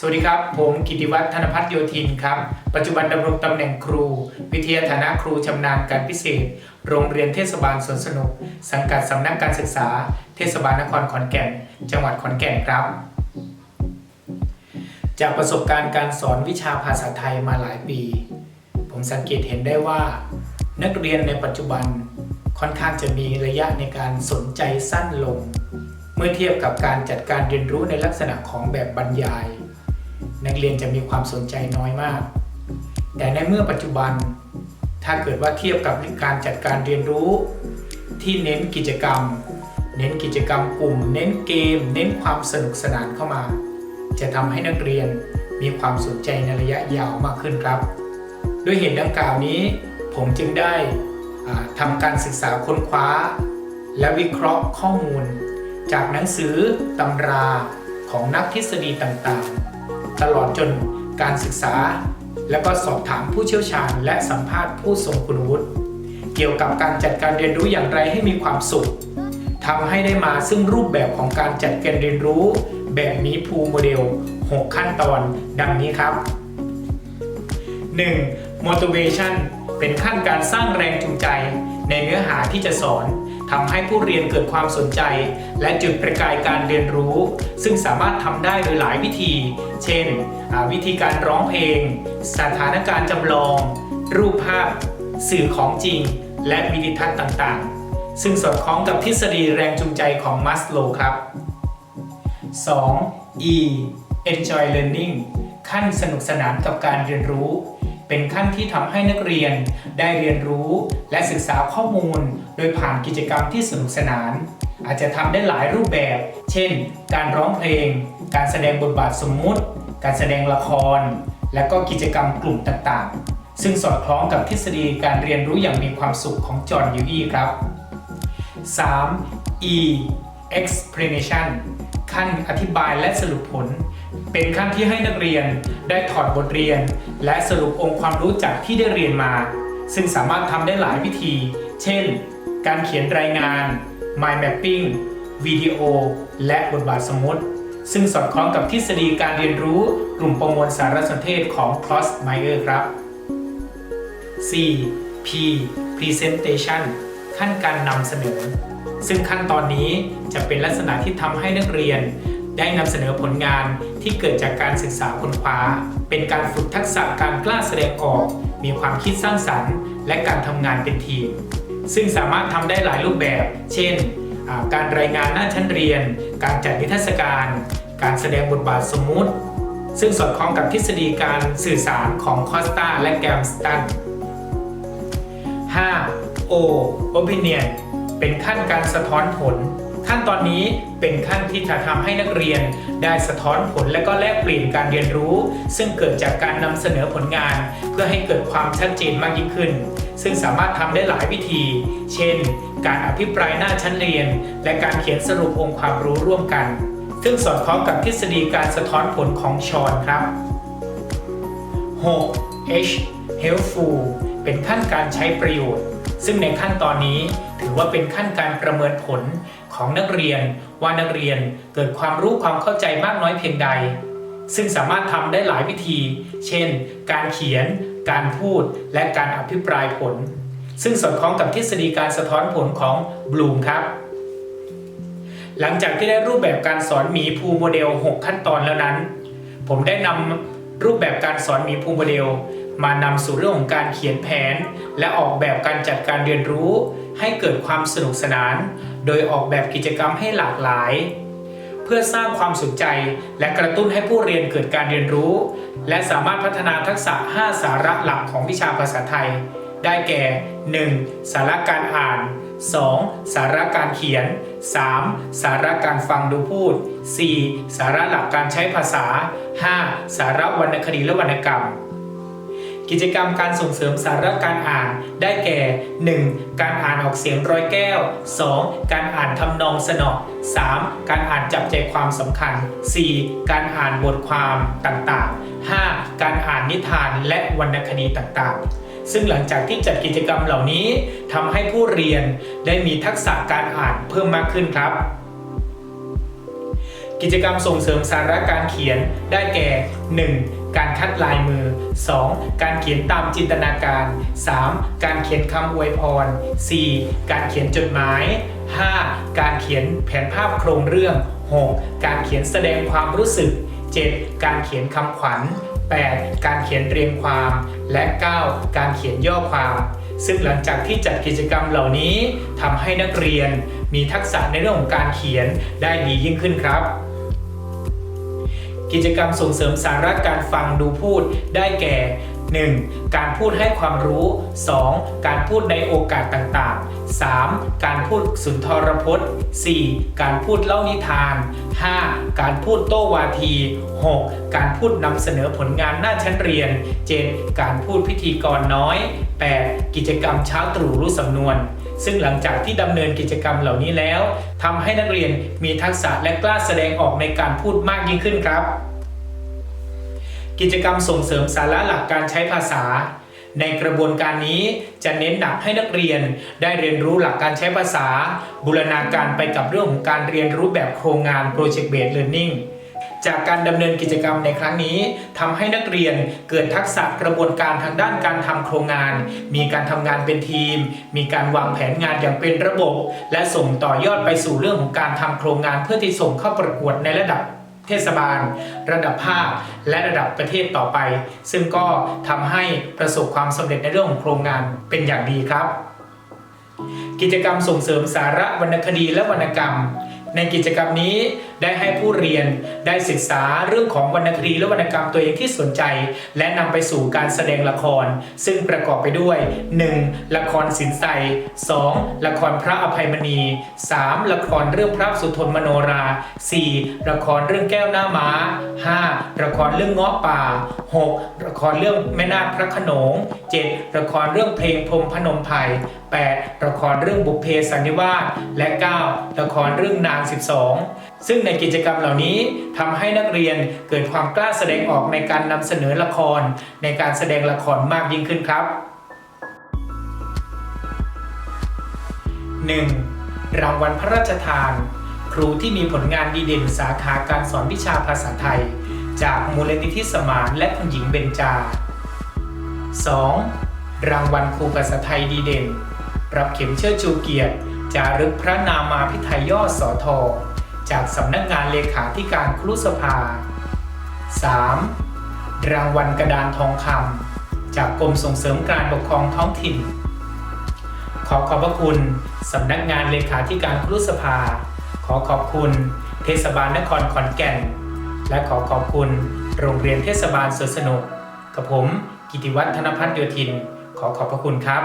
สวัสดีครับ ผมกิติวัฒน์ธนพัฒน์โยธินครับ ปัจจุบันดำรงตำแหน่งครู วิทยาฐานะครูชำนาญการพิเศษ โรงเรียนเทศบาลสวนสนุก สังกัดสำนักการศึกษา เทศบาลนครขอนแก่น จังหวัดขอนแก่นครับ จากประสบการณ์การสอนวิชาภาษาไทยมาหลายปี ผมสังเกตเห็นได้ว่า นักเรียนในปัจจุบันค่อนข้างจะมีระยะในการสนใจสั้นลง เมื่อเทียบกับการจัดการเรียนรู้ในลักษณะของแบบบรรยาย นักเรียนจะมีความสนใจน้อยมาก แต่ในเมื่อปัจจุบัน ถ้าเกิดว่าเทียบกับการจัดการเรียนรู้ ที่เน้นกิจกรรม เน้นกิจกรรมกลุ่ม เน้นเกม เน้นความสนุกสนานเข้ามา จะทำให้นักเรียนมีความสนใจในระยะยาวมากขึ้นครับ ด้วยเหตุดังกล่าวนี้ ผมจึงได้ทำการศึกษาค้นคว้า และวิเคราะห์ข้อมูล จากหนังสือตำราของนักทฤษฎีต่างๆ ตลอดจนการศึกษา และก็สอบถามผู้เชี่ยวชาญ และสัมภาษณ์ผู้ทรงคุณวุฒิเกี่ยวกับการจัดการเรียนรู้อย่างไรให้มีความสุขทำให้ได้มาซึ่งรูปแบบของการจัดการเรียนรู้ แบบมีภูโมเดล 6 ขั้นตอนดังนี้ครับ 1. motivation เป็นขั้นการสร้างแรงจูงใจ ในเนื้อหาที่จะสอน ทำให้ผู้เรียนเกิดความสนใจ และจุดประกายการเรียนรู้ ซึ่งสามารถทำได้โดยหลายวิธี เช่น วิธีการร้องเพลง สถานการณ์จำลอง รูปภาพ สื่อของจริง และวิดิทัศน์ต่างๆ ซึ่งสอดคล้องกับทฤษฎีแรงจูงใจของมัสโลครับ 2. E enjoy learning ขั้นสนุกสนานกับการเรียนรู้ เป็นขั้นที่ทำให้นักเรียนได้เรียนรู้และศึกษาข้อมูล โดยผ่านกิจกรรมที่สนุกสนาน อาจจะทำได้หลายรูปแบบ เช่น การร้องเพลง การแสดงบทบาทสมมุติ การแสดงละคร และก็กิจกรรมกลุ่มต่างๆ ซึ่งสอดคล้องกับทฤษฎีการเรียนรู้อย่างมีความสุขของจอห์นยูอีครับ 3. E explanation ขั้นอธิบายและสรุปผล เป็นขั้นที่ให้นักเรียนได้ถอดบทเรียน และสรุปองค์ความรู้จากที่ได้เรียนมา ซึ่งสามารถทำได้หลายวิธี เช่น การเขียนรายงาน mind mapping วิดีโอ และบทบาทสมมติ ซึ่งสอดคล้องกับทฤษฎีการเรียนรู้กลุ่มประมวลสารสนเทศของ c r o s s m e y e r ครับ 4. P presentation ขั้นการนำเสนอ ซึ่งขั้นตอนนี้จะเป็นลักษณะที่ทำให้นักเรียน ได้นำเสนอผลงานที่เกิดจากการศึกษาค้นคว้า เป็นการฝึกทักษะการกล้าแสดงออก มีความคิดสร้างสรรค์ และการทำงานเป็นทีม ซึ่งสามารถทำได้หลายรูปแบบ เช่น การรายงานหน้าชั้นเรียน การจัดนิทรรศการ การแสดงบทบาทสมมุติ ซึ่งสอดคล้องกับทฤษฎีการสื่อสารของคอสตาและแกมสตัน 5. O opinion เป็นขั้นการสะท้อนผล ขั้นตอนนี้เป็นขั้นที่จะทำให้นักเรียนได้สะท้อนผลและก็แลกเปลี่ยนการเรียนรู้ ซึ่งเกิดจากการนำเสนอผลงาน เพื่อให้เกิดความชัดเจนมากยิ่งขึ้น ซึ่งสามารถทำได้หลายวิธี เช่น การอภิปรายหน้าชั้นเรียน และการเขียนสรุปองค์ความรู้ร่วมกัน ซึ่งสอดคล้องกับทฤษฎีการสะท้อนผลของชอนครับ 6. H helpful เป็นขั้นการใช้ประโยชน์ ซึ่งในขั้นตอนนี้ถือว่าเป็นขั้นการประเมินผลของนักเรียนว่านักเรียนเกิดความรู้ความเข้าใจมากน้อยเพียงใด ซึ่งสามารถทำได้หลายวิธี เช่น การเขียน การพูด และการอภิปรายผล ซึ่งสอดคล้องกับทฤษฎีการสะท้อนผลของบลูมครับ หลังจากที่ได้รูปแบบการสอนหมีภูโมเดล 6 ขั้นตอนแล้วนั้น ผมได้นำรูปแบบการสอนหมีภูโมเดล มานำสู่เรื่องของการเขียนแผน และออกแบบการจัดการเรียนรู้ ให้เกิดความสนุกสนาน โดยออกแบบกิจกรรมให้หลากหลาย เพื่อสร้างความสนใจและกระตุ้นให้ผู้เรียนเกิดการเรียนรู้ และสามารถพัฒนาทักษะ 5 สาระหลักของวิชาภาษาไทย ได้แก่ 1. สาระการอ่าน 2. สาระการเขียน 3. สาระการฟังดูพูด 4. สาระหลักการใช้ภาษา 5. สาระวรรณคดีและวรรณกรรม กิจกรรมการส่งเสริมสาระการอ่านได้แก่ 1. การอ่านออกเสียงร้อยแก้ว 2. การอ่านทำนองสนอ 3. การอ่านจับใจความสำคัญ 4. การอ่านบทความต่างๆ 5. การอ่านนิทานและวรรณคดีต่างๆซึ่งหลังจากที่จัดกิจกรรมเหล่านี้ทำให้ผู้เรียนได้มีทักษะการอ่านเพิ่มมากขึ้นครับ กิจกรรมส่งเสริมสาระการเขียนได้แก่ 1. การคัดลายมือ 2. การเขียนตามจินตนาการ 3. การเขียนคำอวยพร 4. การเขียนจดหมาย 5. การเขียนแผนภาพโครงเรื่อง 6. การเขียนแสดงความรู้สึก 7. การเขียนคำขวัญ 8. การเขียนเรียงความ และ 9. การเขียนย่อความ ซึ่งหลังจากที่จัดกิจกรรมเหล่านี้ทำให้นักเรียนมีทักษะในเรื่องของการเขียนได้ดียิ่งขึ้นครับ กิจกรรมส่งเสริมสาระการฟังดูพูด ได้แก่ 1. การพูดให้ความรู้ 2. การพูดในโอกาสต่างๆ 3. การพูดสุนทรพจน์ 4. การพูดเล่านิทาน 5. การพูดโต้วาที 6. การพูดนำเสนอผลงานหน้าชั้นเรียน 7. การพูดพิธีกรน้อย 8. กิจกรรมเช้าตรู่รู้สำนวน ซึ่งหลังจากที่ดำเนินกิจกรรมเหล่านี้แล้วทำให้นักเรียนมีทักษะและกล้าแสดงออกในการพูดมากยิ่งขึ้นครับ กิจกรรมส่งเสริมสาระหลักการใช้ภาษา ในกระบวนการนี้จะเน้นหนักให้นักเรียน ได้เรียนรู้หลักการใช้ภาษา บูรณาการไปกับเรื่องของการเรียนรู้แบบโครงงาน Project Based Learning จากการดำเนินกิจกรรมในครั้งนี้ทำให้นักเรียนเกิดทักษะกระบวนการทางด้านการทำโครงงาน มีการทำงานเป็นทีม มีการวางแผนงานอย่างเป็นระบบ และส่งต่อยอดไปสู่เรื่องของการทำโครงงานเพื่อที่ส่งเข้าประกวดในระดับ เทศบาล ระดับภาค และระดับประเทศต่อไป ซึ่งก็ทำให้ประสบความสำเร็จในเรื่องของโครงงานเป็นอย่างดีครับ กิจกรรมส่งเสริมสาระวรรณคดีและวรรณกรรม ในกิจกรรมนี้ ได้ให้ผู้เรียนได้ศึกษาเรื่องของวรรณคดีและวรรณกรรมตัวเองที่สนใจ และนำไปสู่การแสดงละคร ซึ่งประกอบไปด้วย 1. ละครสินไซ 2. ละครพระอภัยมณี 3. ละครเรื่องพระสุทนมโนรา 4. ละครเรื่องแก้วหน้าม้า 5. ละครเรื่องเงาะป่า 6. ละครเรื่องแม่นาคพระขนง 7. ละครเรื่องเพลงพรมพนมไพร 8. ละครเรื่องบุพเพสันนิวาสและ 9. ละครเรื่องนาง 12 ซึ่งในกิจกรรมเหล่านี้ทำให้นักเรียนเกิดความกล้าแสดงออกในการนำเสนอละคร ในการแสดงละครมากยิ่งขึ้นครับ 1. รางวัลพระราชทาน ครูที่มีผลงานดีเด่นสาขาการสอนวิชาภาษาไทย จากมูลนิธิสมานและคุณหญิงเบญจา 2. รางวัลครูภาษาไทยดีเด่น รับเข็มเชิดชูเกียรติจารึกพระนามาพิไทยยอดสอทอ จากสำนักงานเลขาธิการครุสภา 3. รางวัลกระดานทองคำจากกรมส่งเสริมการปกครองท้องถิ่น ขอขอบพระคุณสำนักงานเลขาธิการครุสภา ขอขอบคุณเทศบาลนครขอนแก่น และขอขอบคุณโรงเรียนเทศบาลสวนสนุกกับผม กิติวัฒนธนพัฒน์โยธิน ขอขอบพระคุณครับ